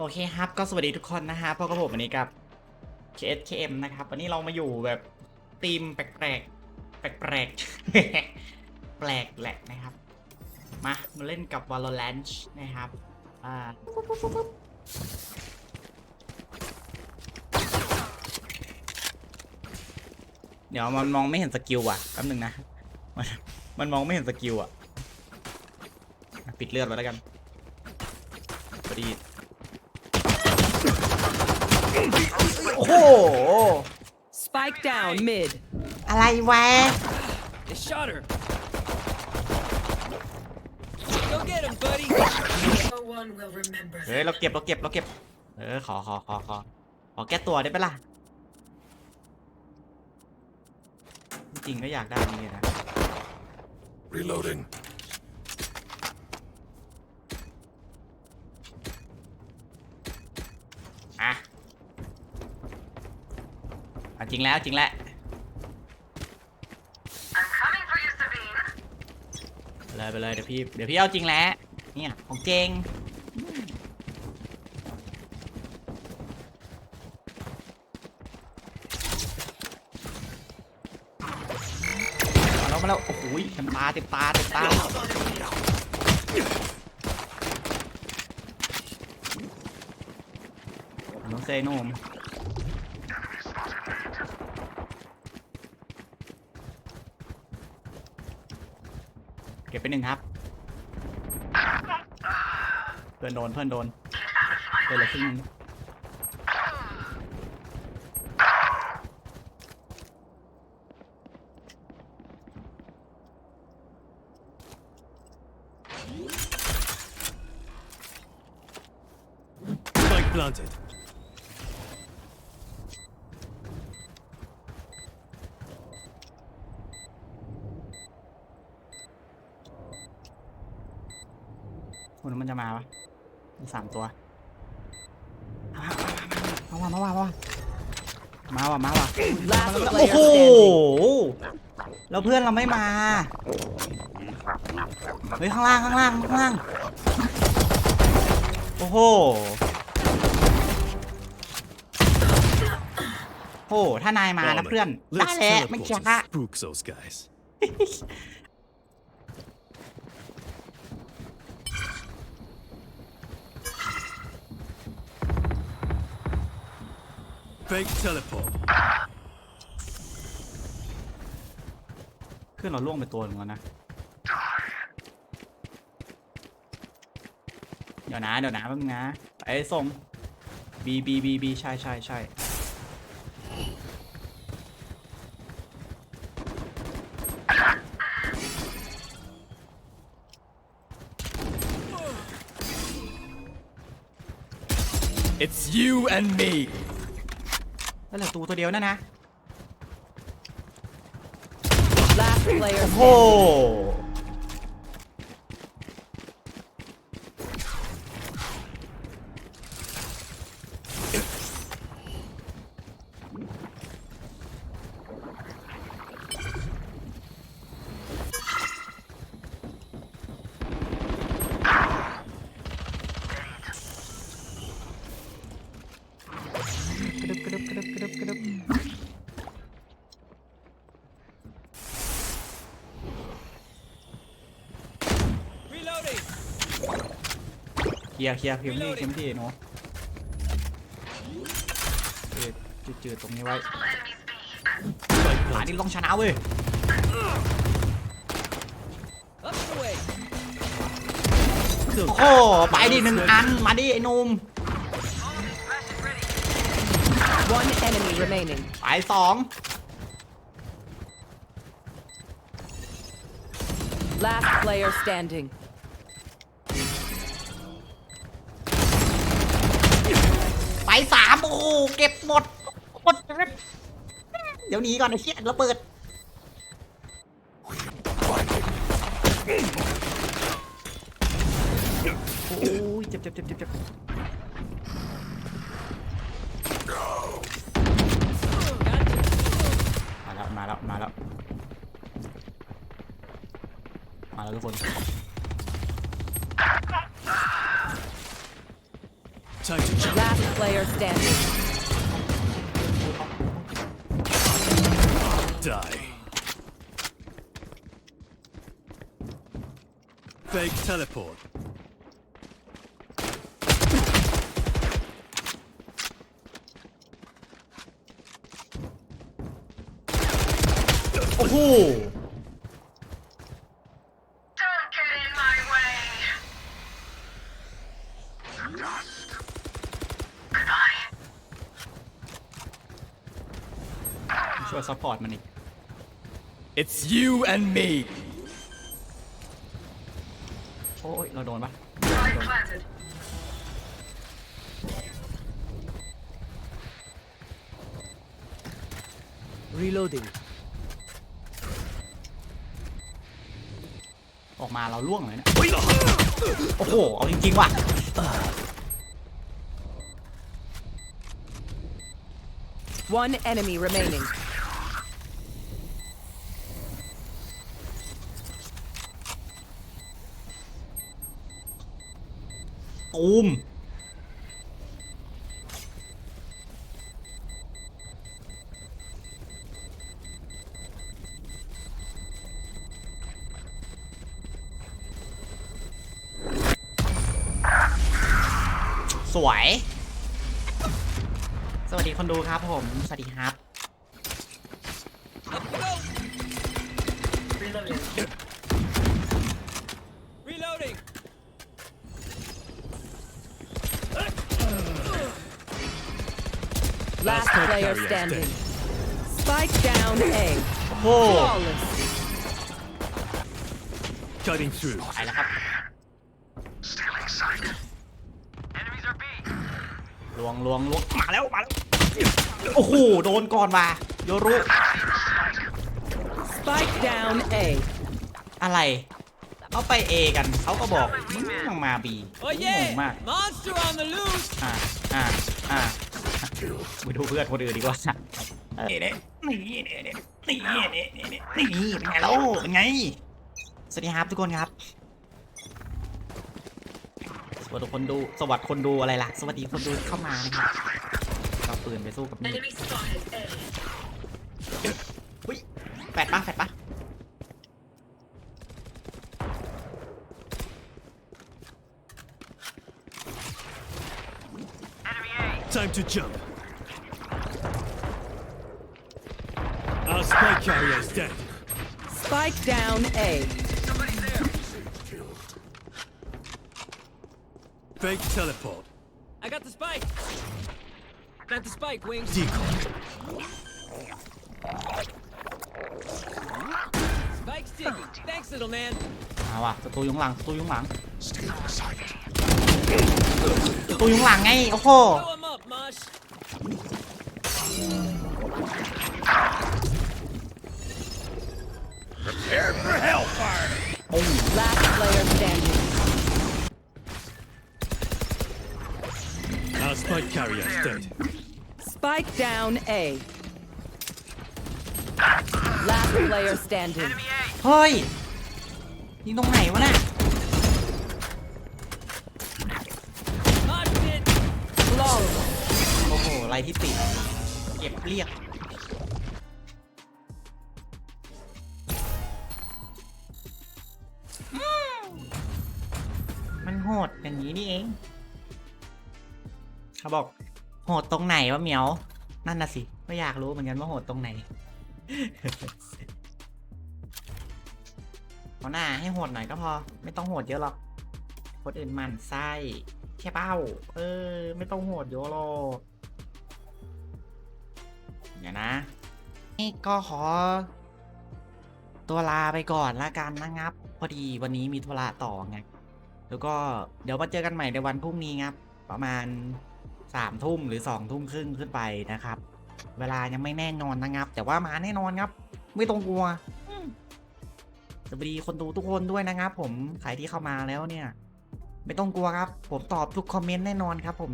โอเคครับก็สวัสดีทุกคนนะฮะพบกับผมวันนี้กับ KSKM นะครับ วันนี้เรามาอยู่แบบธีมแปลกๆแปลกแปลกแหละนะครับ มามาเล่นกับ Valorant นะครับอ่าเดี๋ยวมันมองไม่เห็นสกิลว่ะแป๊บนึงนะ มันมันมองไม่เห็นสกิลอะ ปิดเลือดไว้แล้วกันพอดี โอ้โห Spike down mid. อะไรวะ They shot her. Go get him, buddy. No one will remember เฮ้ยเราเก็บเราเก็บเราเก็บ เออขอขอขอขอขอแก้ตัวได้ปะล่ะ จริงๆก็อยากได้นี่นะ Reloading. อะเอา จริงแล้วจริงแล้วไปเลยไปเลยเดี๋ยวพี่เดี๋ยวพี่เอาจริงแล้วเนี่ยของเจงมาแล้วมาแล้วโอ้โหเต็มตาเต็มตาเต็มตาน้องเซโนม เก็บไปหนึ่งครับเพื่อนโดนเพื่อนโดนเพื่อนเหลือครึ่งหนึง Spike planted. คุณมันจะมาปะมีสามตัว มาว่ะมาว่ะมาว่ะมาว่ะมาว่ะ Last โอ้ player โห standing. แล้วเพื่อนเราไม่มา เฮ้ยข้างล่างข้างล่างข้างล่าง โอ้โห โอ้โหถ้านายมานะเพื่อน ได้ Let's แหละไม่ teleport ช้า and spook those guys. Fake teleport. เพื่อนเราล่วงไปตัวหนึงแล้วนะ เดี๋ยวนะ เดี๋ยวนะแป๊บนึงนะไอ้ส่ง B B B B ใช่ใช่ใช่ It's you and me. แล้วเหลือตูตัวเดียวนั่นนะ Last player โอ้ standing. กระดึบกระดึบกระ ดึบกระดึบกระดึบ Reloading. เคลียร์เคลียร์พิมพ์นี่พิมพ์ที่หนูจืดจืดจืดตรงนี้ไว้ Spike หลาน planted. นี่ต้องชนะเว้ย Up and away. โอ้โหไปดิหนึ่งอัน มาดิไอ้หนุ่ม One enemy remaining. ไปสอง Last player standing. ไปสามโอ้โหเก็บหมดหมด เดี๋ยวหนี้ก่อนไอ้เชี่ยระเบิด โอ้ยเจ็บเจ็บเจ็บเจ็บเจ็บ แล้ว มาแล้ว มาแล้ว มาแล้วทุกคน Time to jump. Last player standing. Die. Fake teleport. โอ้โห Don't get in my way. Goodbye. ช่วยซัพพอร์ตมันอีก It's you and me. โอ้ย เราโดนปะ Spike planted. Reloading. ออกมาเราล่วงเลยเนี่ยโอ้โห เอาจริงๆว่ะ One enemy remaining. ตูม วย สวัสดีคนดูครับผม สวัสดีครับ Up we go. Reloading. Reloading. Last Last player player standing. standing. Spike down A. โอ้โห Flawless. Cutting through. ไปแล้วครับ ลวงลวงลวงมาแล้วมาแล้วโอ้โหโดนก่อนว่ะโยรุ Spike down A. อะไรเขาไป A กันเขาก็บอกมึงยังมา B Oh งงมาก yeah. Monster on the loose. อ่าอ่าอ่าไปดูเพื่อนคนอื่นดีกว่าเอ้ยเนี่ยนี่เนี่ยเนี่ยนี่เนี่ยเนี่ยเนี่ยนี่เป็นไงแล้วเป็นไงสวัสดีครับทุกคนครับ สวัสดีคนดู สวัสดีคนดูอะไรล่ะ สวัสดีคนดูเข้ามานะครับเราปืนไปสู้กับนี่ Enemy spotted. A. อุ้ยแฟดปะแฟดปะ Time to jump. Our spike carrier is dead. Spike down A. Fake teleport. I got the spike. Plant the spike, wings. Decoy. Spike sticky. Thanks, little man. มาว่ะศัตรูอยุงหลังศัตรูอยุงหลังศัตรูอยุงหลังไง โอ้โห Blow Our spike carrier is dead. Spike down A. Last player standing. เฮ้ยยิงตรงไหนวะน่ะ Mosh pit. Flawless. โอ้โหไรที่ติดเก็บเรียก โหดตรงไหนวะเหมียว นั่นน่ะสิก็อยากรู้เหมือนกันว่าโหดตรงไหนเอาหน้าให้โหดหน่อยก็พอ ไม่ต้องโหดเยอะหรอกคนอื่นมันไส้แค่เป้า เออ ไม่ต้องโหดเยอะหรอกเดี๋ยวนะนี่ก็ขอ ตัวลาไปก่อนละกันนะครับ พอดีวันนี้มีธุระต่อไงแล้วก็เดี๋ยวมาเจอกันใหม่ในวันพรุ่งนี้ครับ ประมาณ สามทุ่มหรือสองทุ่มครึ่งขึ้นไปนะครับ เวลายังไม่แน่นอนนะครับ แต่ว่ามาแน่นอนครับ ไม่ต้องกลัวอืมสวัสดีคนดูทุกคนด้วยนะครับ ผมใครที่เข้ามาแล้วเนี่ย ไม่ต้องกลัวครับ ผมตอบทุกคอมเมนต์แน่นอนครับ ผม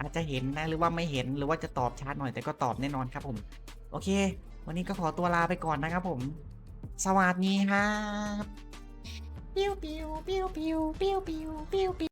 อาจจะเห็นนะหรือว่าไม่เห็นหรือว่าจะตอบช้าหน่อยแต่ก็ตอบแน่นอนครับ ผม โอเค วันนี้ก็ขอตัวลาไปก่อนนะครับ ผม สวัสดีครับปิ้วปิ้วปิ้วปิ้วปิ้วปิ้วปิ้วปิ้ว